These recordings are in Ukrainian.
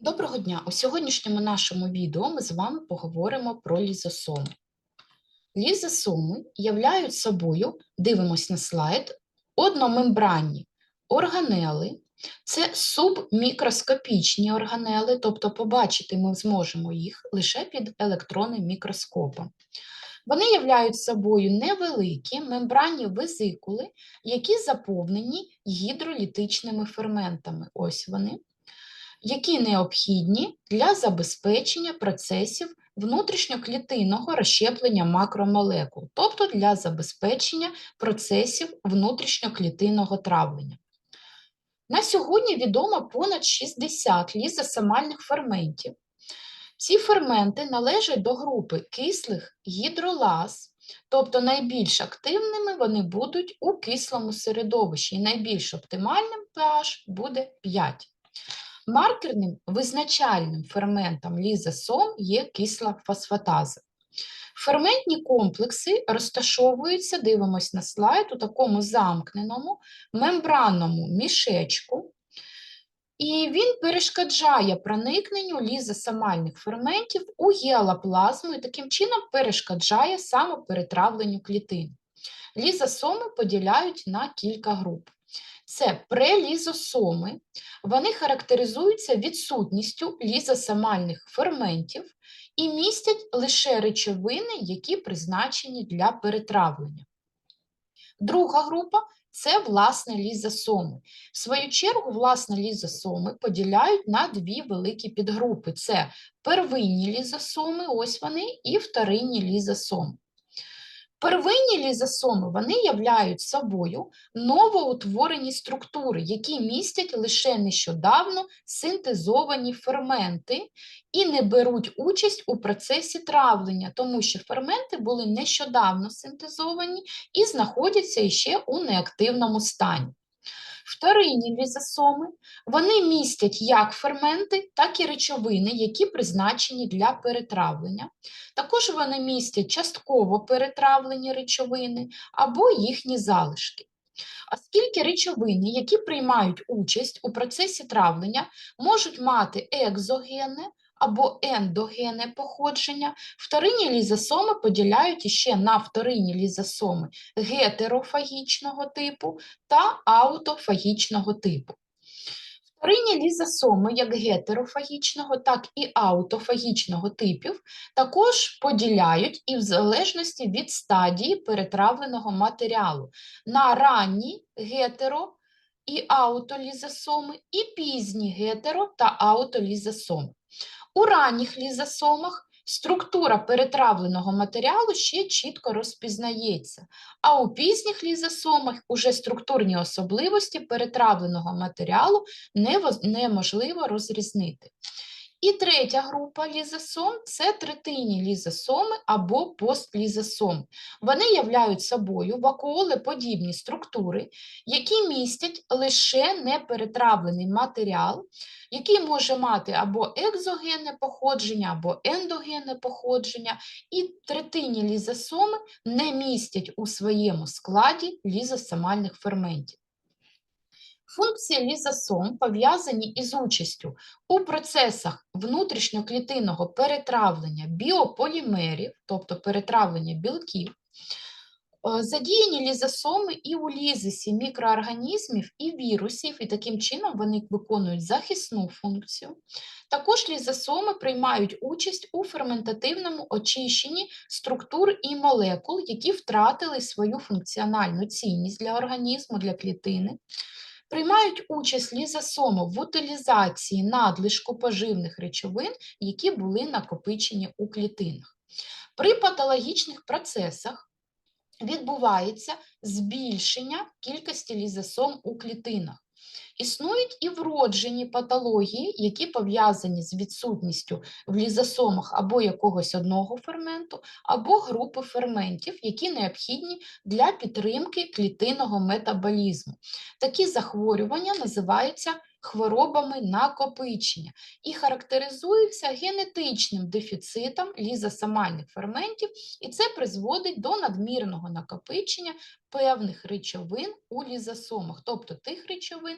Доброго дня! У сьогоднішньому нашому відео ми з вами поговоримо про лізосоми. Лізосоми являють собою, дивимось на слайд, одномембранні органели, це субмікроскопічні органели, тобто побачити ми зможемо їх лише під електронним мікроскопом. Вони являють собою невеликі мембранні везикули, які заповнені гідролітичними ферментами. Ось вони які необхідні для забезпечення процесів внутрішньоклітинного розщеплення макромолекул, тобто для забезпечення процесів внутрішньоклітинного травлення. На сьогодні відомо понад 60 лізосомальних ферментів. Ці ферменти належать до групи кислих гідролаз, тобто найбільш активними вони будуть у кислому середовищі, і найбільш оптимальним pH буде 5. Маркерним визначальним ферментом лізосом є кисла фосфатаза. Ферментні комплекси розташовуються, дивимось на слайд, у такому замкненому мембранному мішечку, і він перешкоджає проникненню лізосомальних ферментів у гіалоплазму і таким чином перешкоджає самоперетравленню клітин. Лізосоми поділяють на кілька груп. Це прелізосоми, вони характеризуються відсутністю лізосомальних ферментів і містять лише речовини, які призначені для перетравлення. Друга група це власне лізосоми. В свою чергу, власне лізосоми поділяють на дві великі підгрупи: це первинні лізосоми, ось вони, і вторинні лізосоми. Первинні лізосоми вони являють собою новоутворені структури, які містять лише нещодавно синтезовані ферменти і не беруть участь у процесі травлення, тому що ферменти були нещодавно синтезовані і знаходяться ще у неактивному стані. Вторинні лізосоми вони містять як ферменти, так і речовини, які призначені для перетравлення. Також вони містять частково перетравлені речовини або їхні залишки. Оскільки речовини, які приймають участь у процесі травлення, можуть мати екзогенне або ендогенне походження, вторинні лізосоми поділяють іще на вторинні лізосоми гетерофагічного типу та аутофагічного типу. Вторинні лізосоми як гетерофагічного, так і аутофагічного типів також поділяють і в залежності від стадії перетравленого матеріалу на ранні гетеро і аутолізосоми і пізні гетеро та аутолізосоми. У ранніх лізосомах структура перетравленого матеріалу ще чітко розпізнається, а у пізніх лізосомах уже структурні особливості перетравленого матеріалу неможливо розрізнити. І третя група лізосом це третинні лізосоми або постлізосом. Вони являють собою вакуолеподібні структури, які містять лише неперетравлений матеріал, який може мати або екзогенне походження, або ендогенне походження, і третинні лізосоми не містять у своєму складі лізосомальних ферментів. Функції лізосом пов'язані із участю у процесах внутрішньоклітинного перетравлення біополімерів, тобто перетравлення білків, е, задіяні лізосоми і у лізисі мікроорганізмів і вірусів, і таким чином вони виконують захисну функцію. Також лізосоми приймають участь у ферментативному очищенні структур і молекул, які втратили свою функціональну цінність для організму, для клітини приймають участь лізосоми в утилізації надлишку поживних речовин, які були накопичені у клітинах. При патологічних процесах відбувається збільшення кількості лізосом у клітинах. Існують і вроджені патології, які пов'язані з відсутністю в лізосомах або якогось одного ферменту, або групи ферментів, які необхідні для підтримки клітинного метаболізму. Такі захворювання називаються хворобами накопичення і характеризуються генетичним дефіцитом лізосомальних ферментів, і це призводить до надмірного накопичення певних речовин у лізосомах, тобто тих речовин,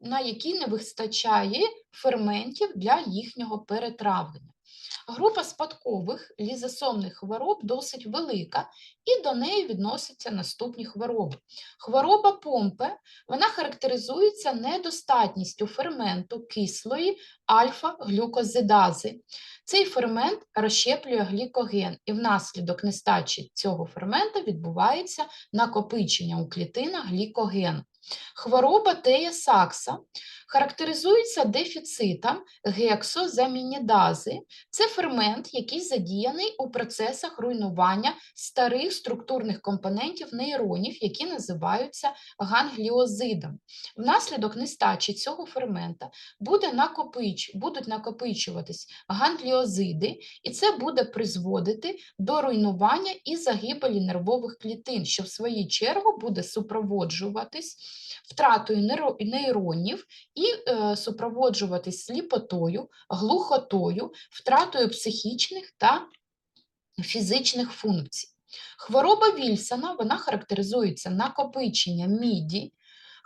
на які не вистачає ферментів для їхнього перетравлення. Група спадкових лізосомних хвороб досить велика, і до неї відносяться наступні хвороби. Хвороба помпи вона характеризується недостатністю ферменту кислої альфа-глюкозидази. Цей фермент розщеплює глікоген, і внаслідок нестачі цього фермента відбувається накопичення у клітинах глікогену. Хвороба Тея Сакса характеризується дефіцитом гексозамінідази. Це фермент, який задіяний у процесах руйнування старих структурних компонентів нейронів, які називаються гангліозидом. Внаслідок нестачі цього фермента буде накопич, будуть накопичуватись гангліозиди, і це буде призводити до руйнування і загибелі нервових клітин, що в свою чергу буде супроводжуватись втратою нейро- нейронів і е, супроводжуватись сліпотою, глухотою, втратою психічних та фізичних функцій. Хвороба Вільсона вона характеризується накопиченням міді.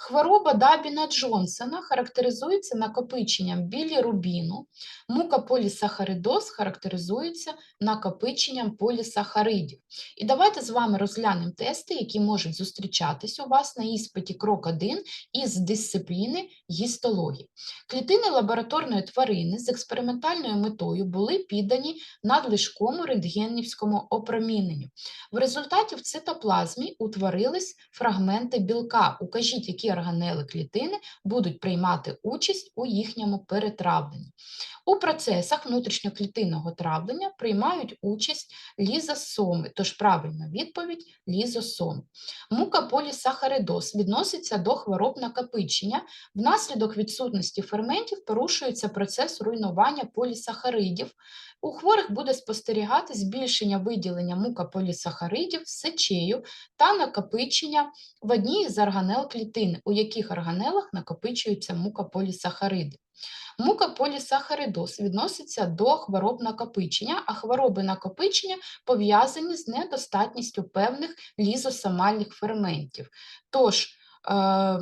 Хвороба Дабіна Джонсона характеризується накопиченням білірубіну. Мукополісахаридоз характеризується накопиченням полісахаридів. І давайте з вами розглянемо тести, які можуть зустрічатись у вас на іспиті крок 1 із дисципліни гістології. Клітини лабораторної тварини з експериментальною метою були піддані надлишкому рентгенівському опроміненню. В результаті в цитоплазмі утворились фрагменти білка. Укажіть, які органели клітини будуть приймати участь у їхньому перетравленні. У процесах внутрішньоклітинного травлення приймають участь лізосоми, тож правильна відповідь лізосом. Мукополісахаридоз відноситься до хвороб накопичення. Внаслідок відсутності ферментів порушується процес руйнування полісахаридів. У хворих буде спостерігати збільшення виділення мукополісахаридів сечею та накопичення в одній із органел клітини, у яких органелах накопичуються мукополісахариди. Мукополісахаридоз відноситься до хвороб накопичення, а хвороби накопичення пов'язані з недостатністю певних лізосомальних ферментів. Тож, е,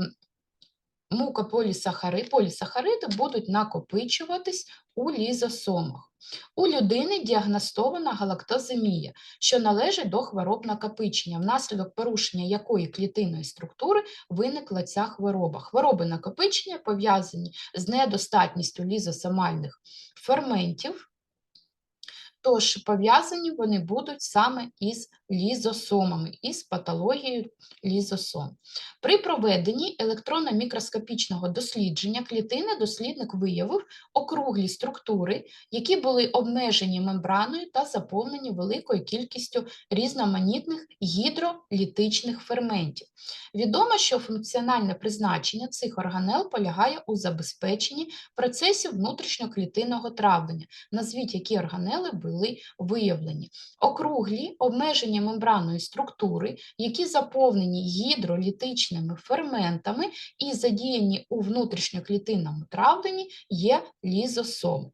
мукополісахари, полісахариди будуть накопичуватись у лізосомах. У людини діагностована галактоземія, що належить до хвороб накопичення, внаслідок порушення якої клітинної структури виникла ця хвороба. Хвороби накопичення пов'язані з недостатністю лізосомальних ферментів, тож пов'язані вони будуть саме із лізосомами, із патологією лізосом. При проведенні електронно-мікроскопічного дослідження клітини дослідник виявив округлі структури, які були обмежені мембраною та заповнені великою кількістю різноманітних гідролітичних ферментів. Відомо, що функціональне призначення цих органел полягає у забезпеченні процесів внутрішньоклітинного травлення. Назвіть, які органели були виявлені. Округлі, обмежені мембраною структури, які заповнені гідролітичними ферментами і задіяні у внутрішньоклітинному травленні, є лізосоми.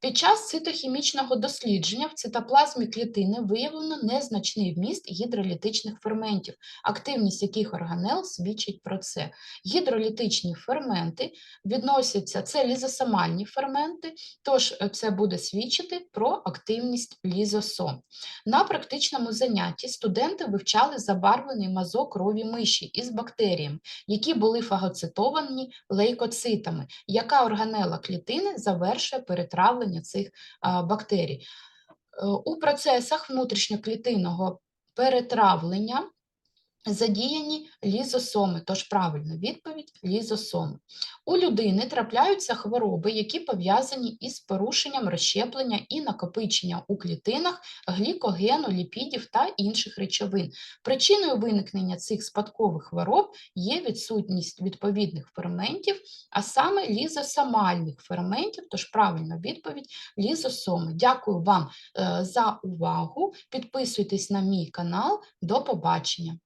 Під час цитохімічного дослідження в цитоплазмі клітини виявлено незначний вміст гідролітичних ферментів, активність яких органел свідчить про це. Гідролітичні ферменти відносяться, це лізосомальні ферменти, тож е, це буде свідчити про активність лізосом. На практичному занятті студенти вивчали забарвлений мазок крові миші із бактеріями, які були фагоцитовані лейкоцитами, яка органела клітини завершує перетравлення цих бактерій. Е, У процесах внутрішньоклітинного перетравлення задіяні лізосоми, тож правильна відповідь лізосоми. У людини трапляються хвороби, які пов'язані із порушенням розщеплення і накопичення у клітинах глікогену, ліпідів та інших речовин. Причиною виникнення цих спадкових хвороб є відсутність відповідних ферментів, а саме лізосомальних ферментів, тож правильна відповідь лізосоми. Дякую вам е, за увагу. Підписуйтесь на мій канал. До побачення!